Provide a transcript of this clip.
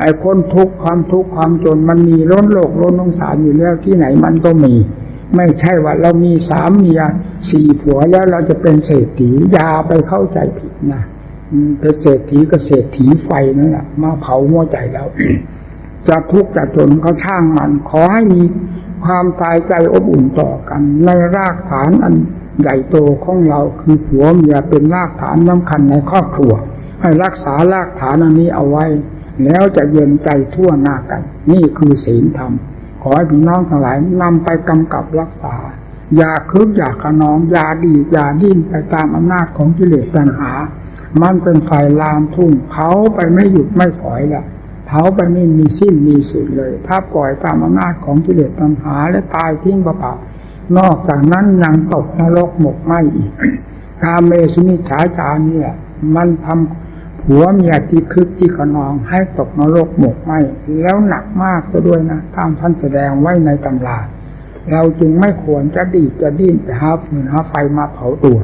ไอ้คนทุกข์ความทุกข์ความจนมันมีล้นโลกล้นสงสารอยู่แล้วที่ไหนมันก็มี ไม่ใช่ว่าเรามีสามเมียสี่ผัวแล้วเราจะเป็นเศรษฐีอย่าไปเข้าใจผิดนะเป็นเศรษฐีก็เศรษฐีไฟนั่นแหละมาเผาหัวใจเราจะทุกข์จะจนเขาช่างมัน ขอให้มีความตายใจอบอุ่นต่อกัน ในรากฐานอันใหญ่โตของเราคือผัวเมียเป็นรากฐานสำคัญในครอบครัว ให้รักษารากฐานอันนี้เอาไว้ แล้วจะเย็นใจทั่วหน้ากัน นี่คือศีลธรรม ขอให้พี่น้องทั้งหลายนำไปกำกับรักษา อย่าคึกอย่าขนอง อย่าดีอย่าดิ้นไปตามอำนาจของกิเลสตัณหา มันเป็นไฟลามทุ่งเผาไปไม่หยุดไม่ถอยละเผาไปไม่มีสิ้นมีสุดเลย ถ้าปล่อยตามอำนาจของกิเลสตัณหาและตายทิ้งเปล่านอกจากนั้นยังตกนรกหมกไหมอีกคาเมสุนิฉาจาเนี่ย มันทำ ผัวเมียที่คึกที่ขนองให้ตกนรกหมกไหมแล้วหนักมากก็ด้วยนะตามท่านแสดงไว้ในตำราเราจึงไม่ควรจะดีจะดิ้นไปหาฟืนหาไฟมาเผาตัว